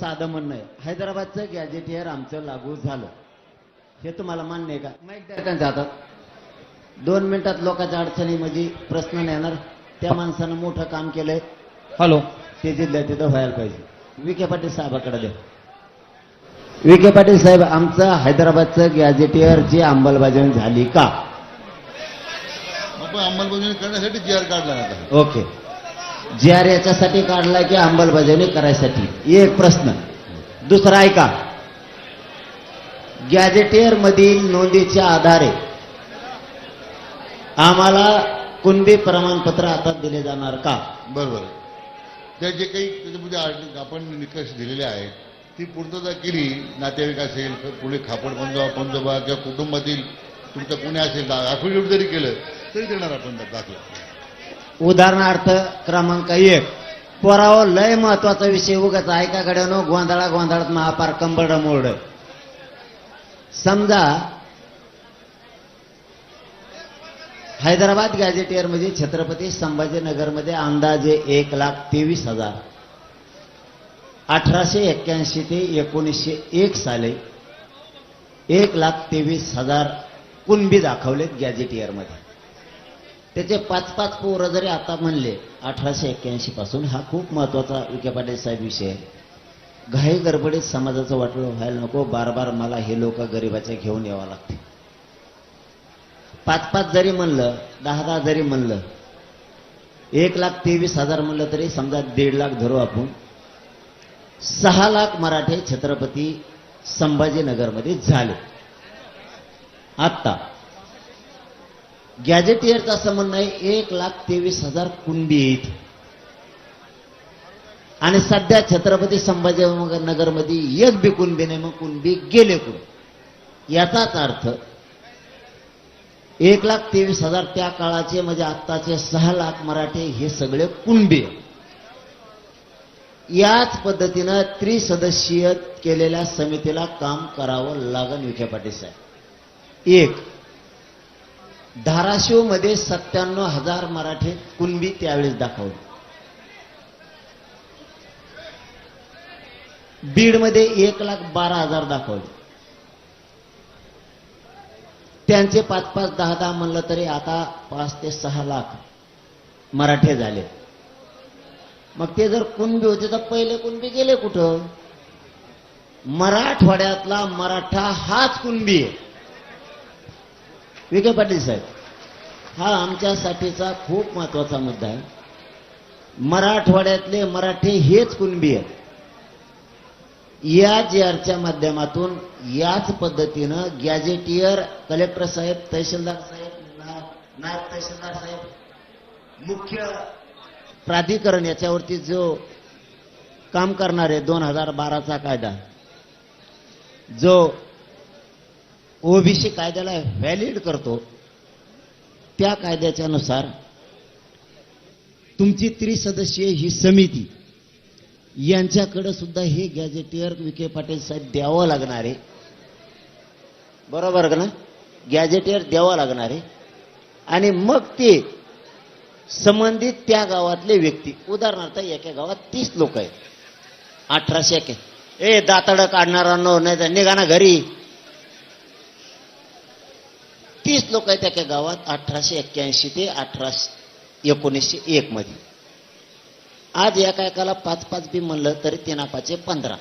साधं म्हणणं आहे. हैदराबादचं गॅजेटियर आमचं लागू झालं. हे तुम्हाला मान्य आहे का? त्यांच्या हातात दोन मिनिटात लोकांच्या अडचणीमध्ये प्रश्न नाही येणार त्या माणसानं मोठं काम केलंय. हॅलो ते जिल्ह्यात तिथं व्हायला पाहिजे. विखे पाटील साहेबाकडे द्या. विखे पाटील साहेब आमचं हैदराबादचं गॅजेटियर जी अंमलबजावणी झाली का? आपण अंमलबजावणी करण्यासाठी जी आर काढला ओके. जी आर याच्यासाठी काढला की अंमलबजावणी करायसाठी? एक प्रश्न. दुसरा ऐका. गॅजेटियर मधील नोंदीच्या आधारे आम्हाला कुणबी प्रमाणपत्र आता दिले जाणार का? बरोबर. त्या जे काही त्याच्यामध्ये आपण निकष दिलेले आहेत ती पूर्तता केली नातेवाईक असेल तर पुढे खापड पंजोबा पंजोबा किंवा कुटुंबातील तुमचं पुणे असेल ॲफिडेव्हिट जरी केलं तरी देणार आपण दाखला. उदाहरणार्थ क्रमांक एक. पोराव लय महत्त्वाचा विषय उगाच ऐकाकडे गड्यानो गोंधळा गोंधळात महापार कंबरड मोड. समजा हैदराबाद गॅझेटियरमध्ये छत्रपती संभाजीनगरमध्ये अंदाजे एक लाख तेवीस हजार. अठराशे एक्क्याऐंशी ते एकोणीसशे एक साली एक लाख तेवीस हजार कुणबी दाखवलेत गॅझेटियरमध्ये. त्याचे पाच पाच पोरं जरी आता म्हणले अठराशे एक्क्याऐंशी पासून हा खूप महत्त्वाचा विखे पाटील साहेब विषय आहे. घाई गडबडीत समाजाचं वाटलं व्हायला नको बार बार मला हे लोक गरिबाच्या घेऊन यावं लागते. पाच पाच जरी म्हणलं दहा दहा जरी म्हणलं एक लाख तेवीस हजार म्हणलं तरी समजा दीड लाख धरू आपण. सहा लाख मराठे छत्रपती संभाजीनगरमध्ये झाले. आत्ता. गॅजेटियरचं असं म्हणणं आहे एक लाख तेवीस हजार कुंडीत आहेत आणि सध्या छत्रपती संभाजीनगरमध्ये एक बी कुणबी नाही मग कुणबी गेले कुण याचाच अर्थ एक लाख तेवीस हजार त्या काळाचे म्हणजे आत्ताचे सहा लाख मराठे हे सगळे कुणबी याच पद्धतीनं त्रिसदस्यीय केलेल्या समितीला काम करावं लागन विखे पाटील साहेब. एक धाराशिवमध्ये सत्त्याण्णव हजार मराठे कुणबी त्यावेळेस दाखवले. बीडमध्ये एक लाख बारा हजार दाखवले. त्यांचे पाच पाच दहा दहा म्हणलं तरी आता पाच ते सहा लाख मराठे झाले. मग ते जर कुणबी होते तर पहिले कुणबी गेले कुठं? मराठवाड्यातला मराठा हाच कुणबी आहे. विखे पाटील साहेब हा आमच्यासाठीचा खूप महत्त्वाचा मुद्दा आहे. मराठवाड्यातले मराठे हेच कुणबी आहेत. या जी आरच्या माध्यमातून याच पद्धतीनं गॅजेटियर कलेक्टर साहेब तहसीलदार साहेब नायब तहसीलदार साहेब मुख्य प्राधिकरण याच्यावरती जो काम करणार आहे दोन हजार बाराचा कायदा जो ओबीसी कायद्याला व्हॅलिड करतो. त्या कायद्याच्या नुसार तुमची त्रिसदस्यीय ही समिती यांच्याकडे सुद्धा हे गॅजेटियर विखे पाटील साहेब द्यावं लागणार आहे. बरोबर का ना गॅजेटियर द्यावं लागणार आहे. आणि मग ते संबंधित त्या गावातले व्यक्ती उदाहरणार्थ एका गावात तीस लोक आहेत. अठराशे एक. ए दातड काढणारांनो नाही तर निघा ना घरी. तीस लोक आहेत एका गावात अठराशे एक्क्याऐंशी ते अठराशे एकोणीसशे एक मध्ये. आज एका एकाला पाच पाच बी म्हणलं तरी तीन पाचे पंधरा.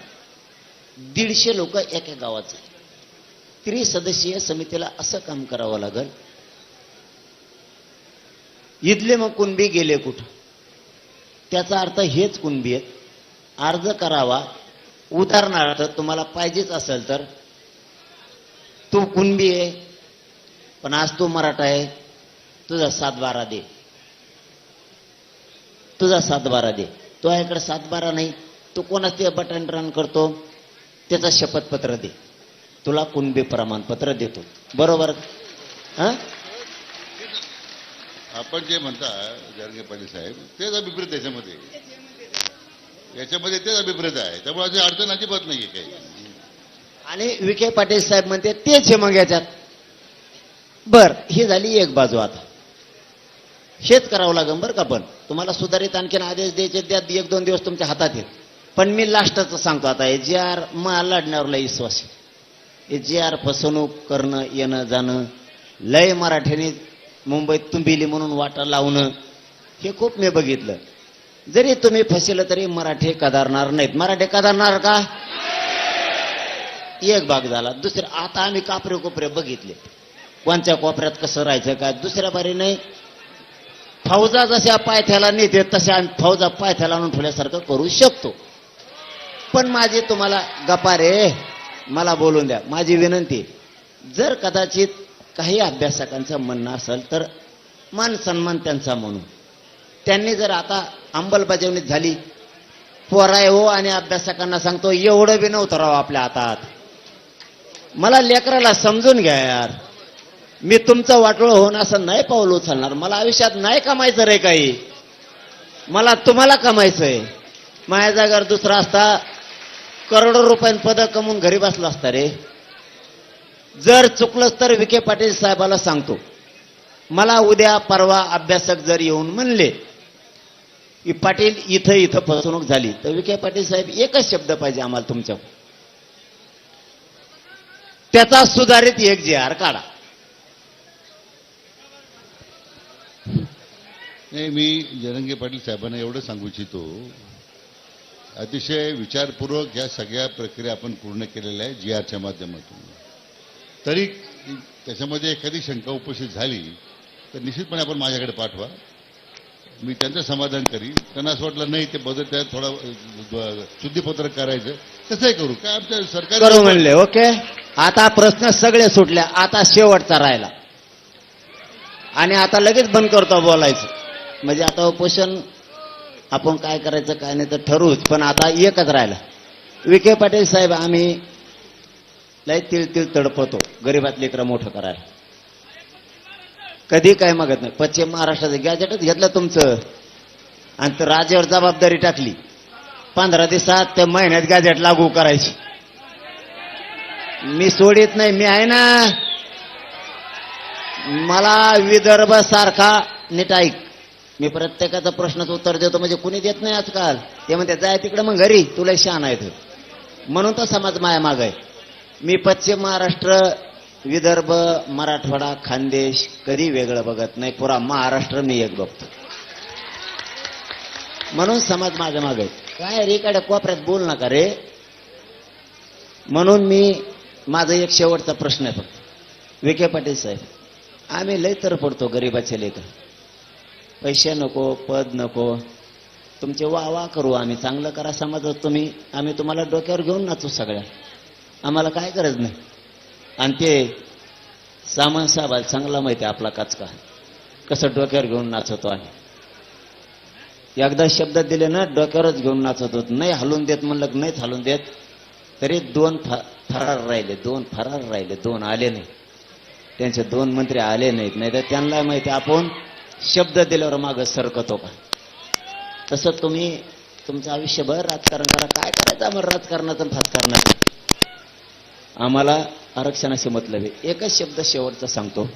दीडशे लोक एका गावाचे त्रिसदस्यीय समितीला असं काम करावं लागल. इथले मग कुणबी गेले कुठं? त्याचा अर्थ हेच कुणबी आहेत. अर्ज करावा. उदाहरणार्थ तुम्हाला पाहिजेच असेल तर तू कुणबी आहे? पण आज तू मराठा आहे तुझा सात बारा दे. तुझा सात बारा दे. तो याकडे सात बारा नाही तू कोणाचे बटन रन करतो त्याचा शपथपत्र दे. तुला कुणबी प्रमाणपत्र देतो. बरोबर? हा? आपण जे म्हणता जरगे पाटील साहेब तेच अभिप्रेत त्याच्यामध्ये. याच्यामध्ये तेच अभिप्रेत आहे. त्यामुळे अडचण अजिबात नाहीये काही. आणि विखे पाटील साहेब म्हणते तेच आहे मग याच्यात. बर ही झाली एक बाजू आता. शेत करावं लागेल बरं का पण. तुम्हाला सुधारित आणखीन आदेश द्यायचे द्या एक दोन दिवस तुमच्या हातात येत पण मी लास्टचं सांगतो आता जे आर मला लढण्यावरला विश्वास आहे. जी आर फसवणूक करणं येणं जाणं लय मराठ्याने मुंबईत तुंबिली म्हणून वाटा लावणं हे खूप मी बघितलं. जरी तुम्ही फसिलं तरी मराठी कदारणार नाहीत. मराठी कदारणार का? एक भाग झाला. दुसरं आता आम्ही कापरे कोपरे बघितले. कोणत्या कोपऱ्यात कसं राहायचं काय? दुसऱ्या बारी नाही. फौजा जशा पायथ्याला नेते तशा आम्ही फौजा पायथ्याला आणून ठेवल्यासारखं करू शकतो. पण माझी तुम्हाला गप्पा रे मला बोलून द्या. माझी विनंती जर कदाचित काही अभ्यासकांचं म्हणणं असेल तर मान सन्मान त्यांचा म्हणून. त्यांनी जर आता अंमलबजावणी झाली पोराय हो आणि अभ्यासकांना सांगतो एवढं बी नव्हतं राव आपल्या हातात. मला लेकराला समजून घ्या यार. मी तुमचं वाटोळ होऊन असं नाही पाऊल उचलणार. मला आयुष्यात नाही कमायचं रे काही. मला तुम्हाला कमायचंय. माझ्या जागेवर दुसरा असता करोडो रुपयांत पद कमवून घरी बसलो असता रे. जर चुकलंच तर विखे पाटील साहेबाला सांगतो. मला उद्या परवा अभ्यासक जर येऊन म्हणले की पाटील इथं इथं फसवणूक झाली. तर विखे पाटील साहेब एकच शब्द पाहिजे आम्हाला तुमच्या त्याचा सुधारित एक जे आर काढा. नाही मी जरंगे पाटील साहेबांना एवढं सांगू इच्छितो अतिशय विचारपूर्वक या सगळ्या प्रक्रिया आपण पूर्ण केलेल्या आहे जी आरच्या माध्यमातून. तरी त्याच्यामध्ये एखादी शंका उपस्थित झाली तर निश्चितपणे आपण माझ्याकडे पाठवा. मी त्यांचं समाधान करीन. त्यांना असं वाटलं नाही ते बदल त्यात थोडा शुद्धीपत्रक करायचं. तसंही करू. काय आमच्या सरकार म्हणले ओके? आता प्रश्न सगळे सुटले. आता शेवटचा राहिला. आणि आता लगेच बंद करतो बोलायचं. म्हणजे आता उपोषण आपण काय करायचं काय नाही तर ठरवूच पण आता एकच राहिला. विखे पाटील साहेब आम्ही लय तिळ तिळ तडपतो गरीबात लेकरं मोठं करायला. कधी काय मागत नाही. पश्चिम महाराष्ट्राचं गॅजेटच घेतलं तुमचं. आणि तर राज्यावर जबाबदारी टाकली. पंधरा दिवसात त्या महिन्यात गॅजेट लागू करायची. मी सोडित नाही मी आहे ना. मला विदर्भ सारखा नीट ऐक. मी प्रत्येकाचा प्रश्नाचं उत्तर देतो म्हणजे कुणी देत नाही आजकाल. ते म्हणते जाय तिकडे मग घरी तुला शान आहे म्हणून तर समाज माया माग आहे. मी पश्चिम महाराष्ट्र विदर्भ मराठवाडा खानदेश कधी वेगळं बघत नाही पुरा महाराष्ट्र मी एक बघतो. म्हणून समाज माझ्या मागे आहे. काय रे काड्या कोपऱ्यात बोल नका रे. म्हणून मी माझा एक शेवटचा प्रश्न आहे फक्त. विखे पाटील साहेब आम्ही लय तर पडतो गरीबाचे लेकर. पैसे नको पद नको. तुमचे वा वा करू आम्ही. चांगलं करा समाजात तुम्ही. आम्ही तुम्हाला डोक्यावर घेऊन नाचू सगळ्या. आम्हाला काय गरज नाही. आणि ते सामान साहेबाला चांगला माहिती आहे आपला काचका. कसं डोक्यावर घेऊन नाचवतो आम्ही. एकदा शब्द दिले ना डोक्यावरच घेऊन नाचवतो होत. नाही हलून देत म्हणलं नाहीच हलून देत. तरी दोन फरार राहिले दोन फरार राहिले दोन आले नाही. त्यांचे दोन मंत्री आले नाहीत. नाही तर त्यांना माहिती आपण शब्द दिल्यावर मागं सरकतो का? तसं तुम्ही तुमचं आयुष्यभर राजकारण करा काय करायचं आम्हाला? राजकारणाचं आणि आम्हाला आरक्षणाशी मतलब आहे. एकच शब्द शेवटचा सांगतो.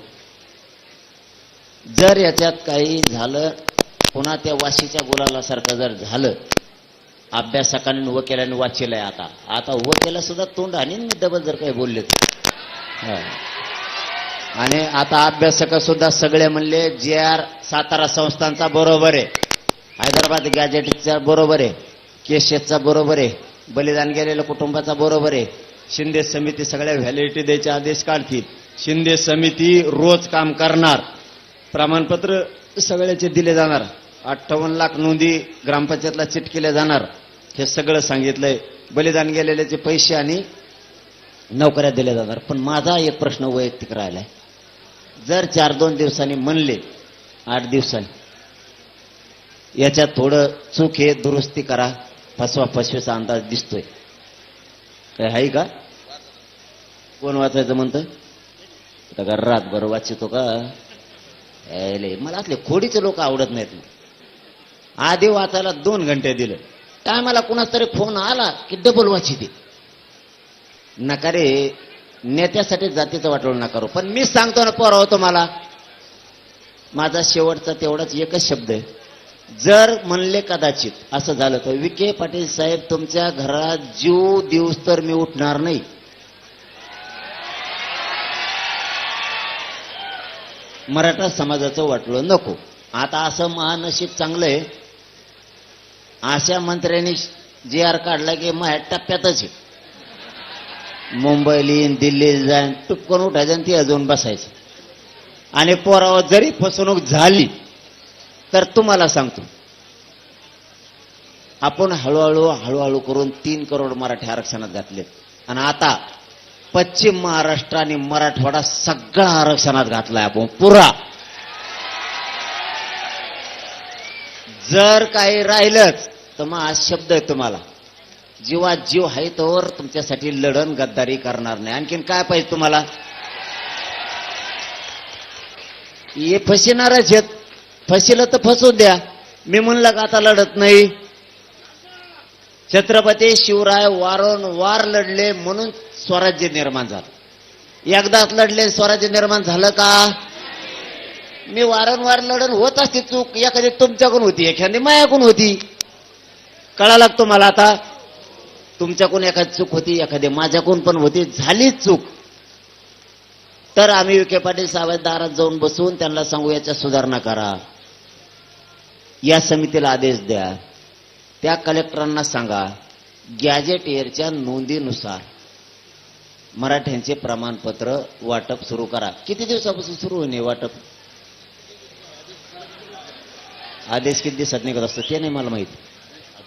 जर याच्यात काही झालं पुन्हा त्या वाशीच्या गुलालासारखं जर झालं अभ्यासकांनी वकिलांनी वाचिलंय आता. आता वकिला सुद्धा तोंड आणि मी डबल जर काही बोलले तर. आणि आता अभ्यासक सुद्धा सगळे म्हणले जे आर सातारा संस्थांचा बरोबर आहे. हैदराबाद गॅजेटचा बरोबर आहे. केशेसचा बरोबर आहे. बलिदान गेलेल्या कुटुंबाचा बरोबर आहे. शिंदे समिती सगळ्या व्हॅलिडिटी द्यायचे आदेश काढतील. शिंदे समिती रोज काम करणार. प्रमाणपत्र सगळ्याचे दिले जाणार. अठ्ठावन्न लाख नोंदी ग्रामपंचायतला चिटकेल्या जाणार. हे सगळं सांगितलंय. बलिदान गेलेल्याचे पैसे आणि नोकऱ्या दिल्या जाणार. पण माझा एक प्रश्न वैयक्तिक राहिलाय. जर चार दोन दिवसांनी म्हणले आठ दिवसांनी. याच्यात थोडं चूक हे दुरुस्ती करा फसवा फसवेचा अंदाज दिसतोय. काय आहे का? कोण वाचायचं म्हणतं आता का रातभर वाचितो का? मला असले खोडीचे लोक आवडत नाहीत. आधी वाचायला दोन घंटे दिलं. टायमाला कुणाच तरी फोन आला की डबल वाचिते. नकारे नेत्यासाठी जातीचं वाटवलं नका करू. पण मी सांगतो ना पोरा तुम्हाला मला माझा शेवटचा तेवढाच एकच शब्द आहे. जर म्हणले कदाचित असं झालं तर विखे पाटील साहेब तुमच्या घरात जीव दिवस तर मी उठणार नाही. मराठा समाजाचं वाटलं नको. आता असं महानशीब चांगलं आहे. अशा मंत्र्यांनी जी आर काढला की माझ्या टप्प्यातच आहे. मुंबईला येईन दिल्लीला जाईन टुपकन उठायचं आणि ती अजून बसायचं. आणि पोरावर जरी फसवणूक झाली तर तुम्हाला सांगतो आपण हळूहळू हळूहळू करून तीन करोड मराठी आरक्षणात घातले आणि आता पश्चिम महाराष्ट्र आणि मराठवाडा सगळा आरक्षणात घातलाय आपण पुरा. जर काही राहिलंच तर मग आज शब्द आहे तुम्हाला. जीवा जीव आहे तोवर तुमच्यासाठी लढण गद्दारी करणार नाही. आणखीन काय पाहिजे तुम्हाला? हे फसिणारच आहेत. फसिलं तर फसू द्या. मी म्हणलं का आता लढत नाही? छत्रपती शिवराय वारंवार लढले म्हणून स्वराज्य निर्माण झालं. एकदाच लढले स्वराज्य निर्माण झालं का? मी वारंवार लढण होत असते चूक. एखादी तुमच्याकडून होती एखादी मायाकडून होती. कळा लागतो मला आता? तुमच्याकडून एखादी चूक होती एखादी माझ्याकडून पण होती झालीच चूक. तर आम्ही विखे पाटील साहेब दारात जाऊन बसून त्यांना सांगू याच्या सुधारणा करा. या समितीला आदेश द्या. त्या कलेक्टरांना सांगा गॅजेट गॅजेटियरच्या नोंदीनुसार मराठ्यांचे प्रमाणपत्र वाटप सुरू करा. किती दिवसापासून सुरू होणे वाटप? आदेश किती दिवसात निघत असतो ते नाही मला माहिती.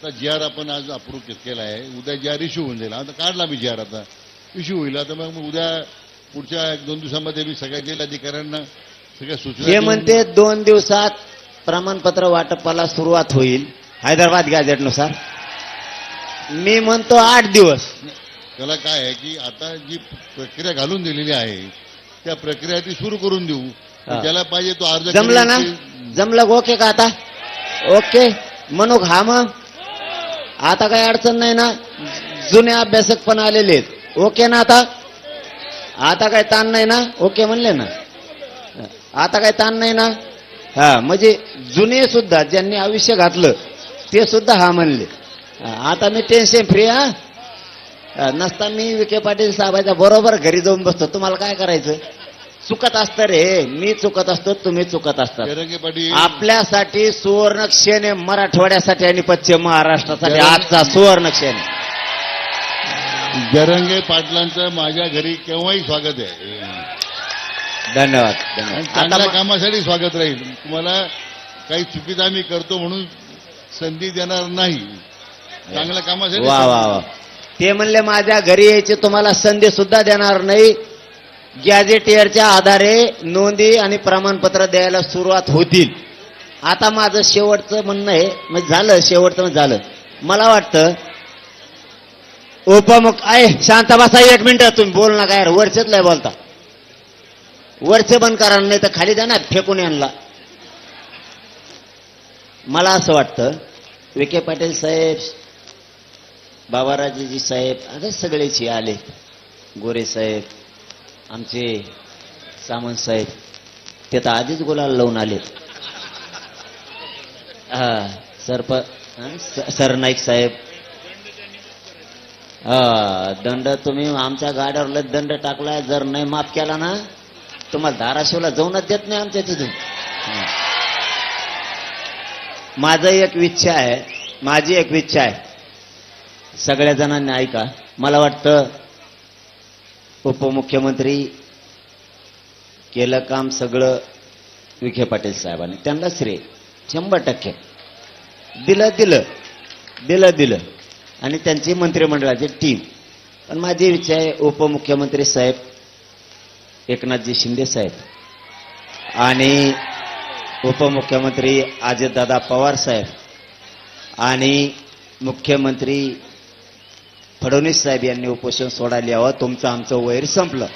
आता जी आर आपण आज अप्रूव्ह केला आहे. उद्या जी आर इश्यू होऊन जाईल. आता काढला मी जी आर आता. इश्यू होईल. आता मग उद्या पुढच्या एक दोन दिवसामध्ये मी सगळ्या जिल्हाधिकाऱ्यांना सगळ्या सूचना हे म्हणते दोन दिवसात प्रमाणपत्र वाटपाला सुरुवात होईल. हैदराबाद गॅझेटनुसार. मी म्हणतो आठ दिवस. त्याला काय आहे की आता जी प्रक्रिया घालून दिलेली आहे त्या प्रक्रिया ती सुरू करून देऊ. ज्याला पाहिजे तो अर्ज जमलं ना? जमलं ओके का आता? ओके. म्हणू हा मग? आता काही अडचण नाही ना. जुने अभ्यासक पण आलेले आहेत. ओके ना आता? आता काय ताण नाही ना? ओके म्हणले ना? आता काय ताण नाही ना? हा म्हणजे जुने सुद्धा ज्यांनी आयुष्य घातलं ते सुद्धा हा म्हणले. आता मी टेन्शन फ्री हा, नसता मी विखे पाटील साहेबाच्या बरोबर घरी जाऊन बसतो. तुम्हाला काय करायचं? चुकत असतं रे. मी चुकत असतो तुम्ही चुकत असतात. जरंगे पाटील आपल्यासाठी सुवर्ण क्षण आहे मराठवाड्यासाठी आणि पश्चिम महाराष्ट्रासाठी जरा- आजचा सुवर्ण क्षण आहे. जरंगे पाटलांचं माझ्या घरी केव्हाही स्वागत आहे. धन्यवाद आणि धन्यवाद आता चांगल्या म- कामासाठी स्वागत राहील. तुम्हाला काही चुकीचं आम्ही करतो म्हणून संधी देणार नाही. चांगल्या कामासाठी वा वा वा. ते म्हणले माझ्या घरी यायची तुम्हाला संधी सुद्धा देणार नाही. गॅझेटियरच्या आधारे नोंदी आणि प्रमाणपत्र द्यायला सुरुवात होतील. आता माझं शेवटचं म्हणणं आहे म्हणजे झालं शेवटचं म्हणजे झालं. मला वाटतं उपमुख आहे शांत बसा एक मिनिट तुम्ही बोल ना काय वरचेच लय बोलता. वरचे बंद करा नाही तर खाली द्या ना फेकून आणला मला असं वाटतं विखे पाटील साहेब बाबाराजेजी साहेब अगं सगळेच आले गोरे साहेब आमचे सामंत साहेब ते तर आधीच गुलाल लावून आले. हा सरप सरनाईक साहेब. हा दंड तुम्ही आमच्या गाड्यावर दंड टाकलाय जर नाही माफ केला ना तुम्हाला धाराशिवला जाऊनच देत नाही आमच्या तिथून. माझं एक इच्छा आहे माझी एक इच्छा आहे. सगळ्या जणांनी ऐका मला वाटतं उपमुख्यमंत्री केलं काम सगळं विखे पाटील साहेबांनी. त्यांना श्रेय. शंभर टक्के. दिलं दिलं. दिलं दिलं. आणि त्यांची मंत्रिमंडळाची टीम पण माझी इच्छा आहे उपमुख्यमंत्री साहेब एकनाथजी शिंदे साहेब. आणि उपमुख्यमंत्री अजितदादा पवार साहेब. आणि मुख्यमंत्री फडणवीस साहेब यांनी उपोषण सोडायला यावं तुमचं आमचं वैर संपलं.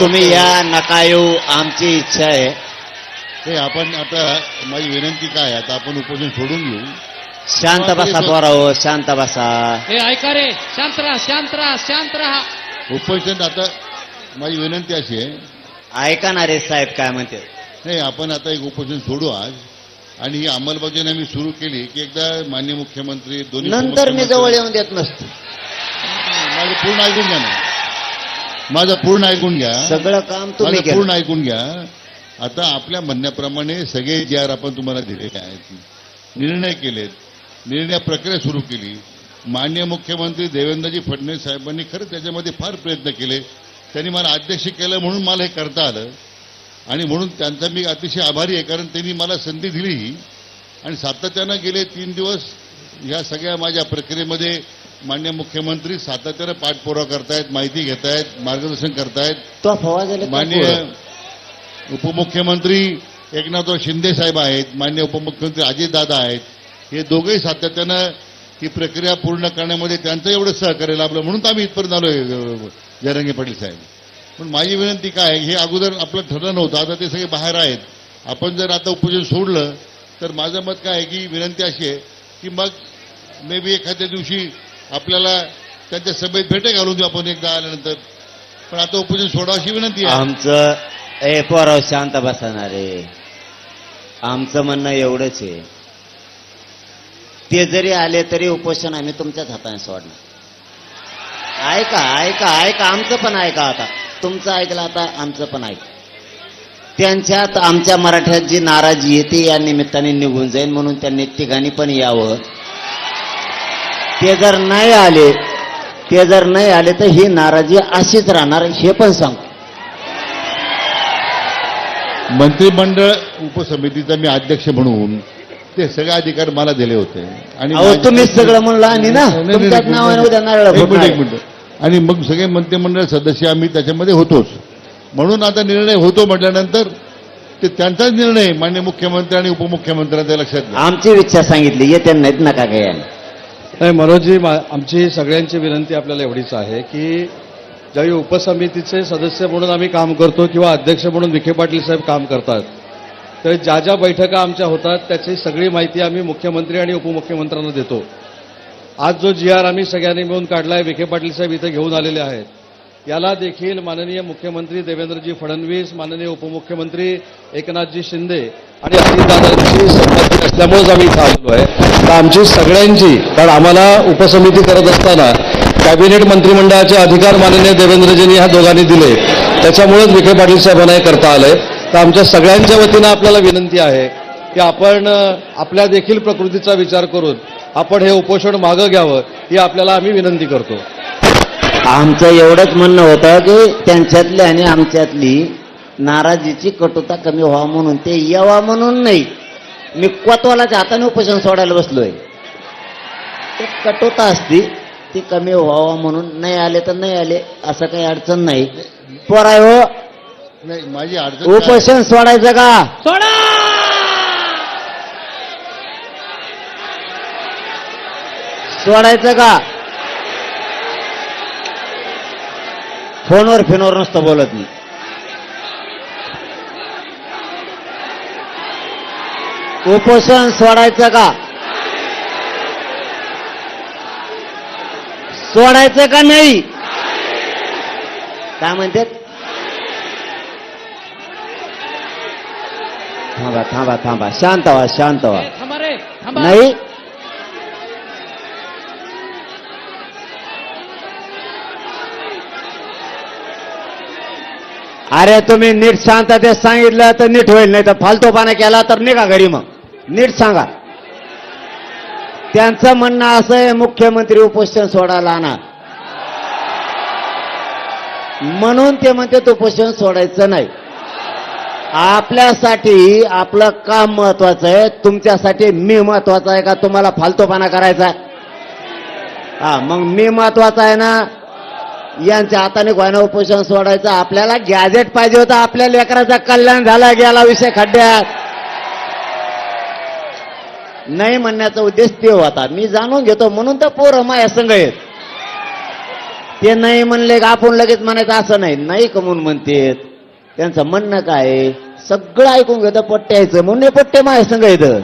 तुम्ही या नका येऊ आमची इच्छा आहे. ते आपण आता माझी विनंती काय आता आपण उपोषण सोडून घेऊ. शांत बसा पोराओ शांत बसा. हे ऐका रे शांत राहा शांत राहा शांत राहा. उपोषण आता माझी विनंती अशी आहे. ऐका ना रे साहेब काय म्हणते. नाही आपण आता एक उपोषण सोडू आज. आणि ही अंमलबजावणी आम्ही सुरू केली की एकदा मान्य मुख्यमंत्री दोन्ही नंतर मी जवळ येऊन देत नसतो. माझं पूर्ण ऐकून घ्या ना. माझं पूर्ण ऐकून घ्या. सगळं काम तुम्ही पूर्ण ऐकून घ्या. आता आपल्या म्हणण्याप्रमाणे सगळे जे आर आपण तुम्हाला दिलेले आहेत निर्णय केलेत निर्णय प्रक्रिया सुरू केली. मान्य मुख्यमंत्री देवेंद्रजी फडणवीस साहेबांनी खरं त्याच्यामध्ये फार प्रयत्न केले. त्यांनी मला अध्यक्ष केलं म्हणून मला हे करता आलं. आणि म्हणून त्यांचा मी अतिशय आभारी आहे कारण त्यांनी मला संधी दिली ही. आणि सातत्यानं गेले तीन दिवस ह्या सगळ्या माझ्या प्रक्रियेमध्ये मान्य मुख्यमंत्री सातत्यानं पाठपुरावा करतायत माहिती घेतायत मार्गदर्शन करतायत. मान्य? उपमुख्यमंत्री एकनाथराव शिंदे साहेब आहेत मान्य उपमुख्यमंत्री अजितदादा आहेत. हे दोघेही सातत्यानं ही प्रक्रिया पूर्ण करण्यामध्ये त्यांचं एवढं सहकार्य लाभलं म्हणून तर आम्ही इथपर्यंत आलोय अ, जयरंगे पाटील साहेब. पण माझी विनंती काय आहे, हे अगोदर आपलं ठरलं नव्हतं आता ते सगळे बाहेर आहेत. आपण जर आता उपोजन सोडलं तर माझं मत काय आहे की विनंती अशी आहे की मग मे बी एखाद्या दिवशी आपल्याला त्यांच्या सभेत भेटे घालून देऊ आपण एकदा आल्यानंतर. पण आता उपोजन सोडा अशी विनंती आहे. आमचं ए पोराव शांत बसणारे. आमचं म्हणणं एवढंच आहे. ते जरी आले तरी उपोषण आम्ही तुमच्याच हाताने सोडणार. ऐका ऐका ऐका आमचं पण ऐका आता. तुमचं ऐकलं आता आमचं पण ऐका त्यांच्यात आमच्या मराठ्यात जी नाराजी आहे ती या निमित्ताने निघून जाईल म्हणून त्यांनी तिघांनी पण यावं ते जर नाही आले ते जर नाही आले तर ही नाराजी अशीच राहणार हे पण सांगतो मंत्रिमंडळ उपसमितीचा मी अध्यक्ष म्हणून ते सगळे अधिकार मला दिले होते आणि तुम्हीच सगळं म्हणलं आणि ना तुमच्याच नावाने. उद्या नारळ एक. मिनिट आणि मग सगळे मंत्रिमंडळ सदस्य आम्ही त्याच्यामध्ये होतोच. म्हणून आता निर्णय होतो म्हटल्यानंतर ते त्यांचाच निर्णय मान्य मुख्यमंत्री आणि उपमुख्यमंत्र्यांच्या लक्षात आमची इच्छा सांगितली येते नाहीत नका काय नाही मनोजजी मा- आमची सगळ्यांची विनंती आपल्याला एवढीच आहे की ज्यावेळी उपसमितीचे सदस्य म्हणून आम्ही काम करतो किंवा अध्यक्ष म्हणून विखे पाटील साहेब काम करतात तर ज्या ज्या बैठका आमच्या होतात त्याची सगळी माहिती आम्ही मुख्यमंत्री आणि उपमुख्यमंत्र्यांना देतो. आज जो जी आर आम्ही सगळ्यांनी मिळून काढला आहे विखे पाटील साहेब इथं घेऊन आलेले आहेत. याला देखील माननीय मुख्यमंत्री देवेंद्रजी फडणवीस माननीय उपमुख्यमंत्री एकनाथजी शिंदे आणि अजितदादांशी संबंधित असल्यामुळेच आम्ही इथं आलेलो आहे. तर आमची सगळ्यांची कारण आम्हाला उपसमिती करत असताना कॅबिनेट मंत्रिमंडळाचे अधिकार माननीय देवेंद्रजींनी ह्या दोघांनी दिले. त्याच्यामुळेच विखे पाटील साहेबांना हे करता आलंय. तर आमच्या सगळ्यांच्या वतीनं आपल्याला विनंती आहे की आपण आपल्या देखील प्रकृतीचा विचार करून आपण हे उपोषण मागं घ्यावं ही आपल्याला आम्ही विनंती करतो. आमचं एवढंच म्हणणं होतं की त्यांच्यातली आणि आमच्यातली नाराजीची कटुता कमी व्हावा म्हणून ते यावा म्हणून नाही. मी कोतवालाच्या हाताने उपोषण सोडायला बसलोय. ते कटुता असती ती कमी व्हावा म्हणून नाही आले तर नाही आले असं काही अडचण नाही. पोराय हो नाही माझी अडचण उपोषण सोडायचं का? सोडा! सोडायचं का? फोनवर फिनवर नसतं बोलत मी उपोषण सोडायचं का? सोडायचं का नाही? काय म्हणतात? थांबा थांबा थांबा. शांत व्हा शांत व्हा. नाही? अरे तुम्ही नीट शांततेत सांगितलं तर नीट होईल नाही तर फालतूपणा केला तर निघा घरी मग. नीट सांगा. त्यांचं म्हणणं असं आहे मुख्यमंत्री उपोषण सोडायला आणा. म्हणून ते म्हणते उपोषण सोडायचं नाही. आपल्यासाठी आपलं काम महत्वाचं आहे तुमच्यासाठी मी महत्त्वाचा आहे का? तुम्हाला फालतूपणा करायचा हा मग मी महत्त्वाचा आहे ना यांच्या हाताने गोयना उपोषण सोडायचं. आपल्याला गॅजेट पाहिजे होता. आपल्या लेकराचं कल्याण झाला गेला विषय खड्ड्यात. नाही म्हणण्याचा उद्देश ते होता. मी जाणून घेतो. म्हणून तर पोरं माया संघ आहेत. ते नाही म्हणले का आपण लगेच म्हणायचं असं नाही. नाही कमून म्हणतेत? त्यांचं म्हणणं काय आहे? सगळं ऐकून घेतं. पट्ट्यायचं म्हणून हे पट्टे माया संघ येतं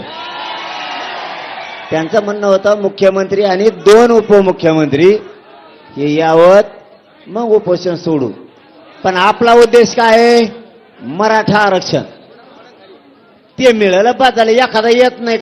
त्यांचं म्हणणं होतं मुख्यमंत्री आणि दोन उपमुख्यमंत्री हे यावत मग उपोषण सोडू. पण आपला उद्देश काय आहे? मराठा आरक्षण. ते मिळालं पाहिजे झालं एखादा येत नाही.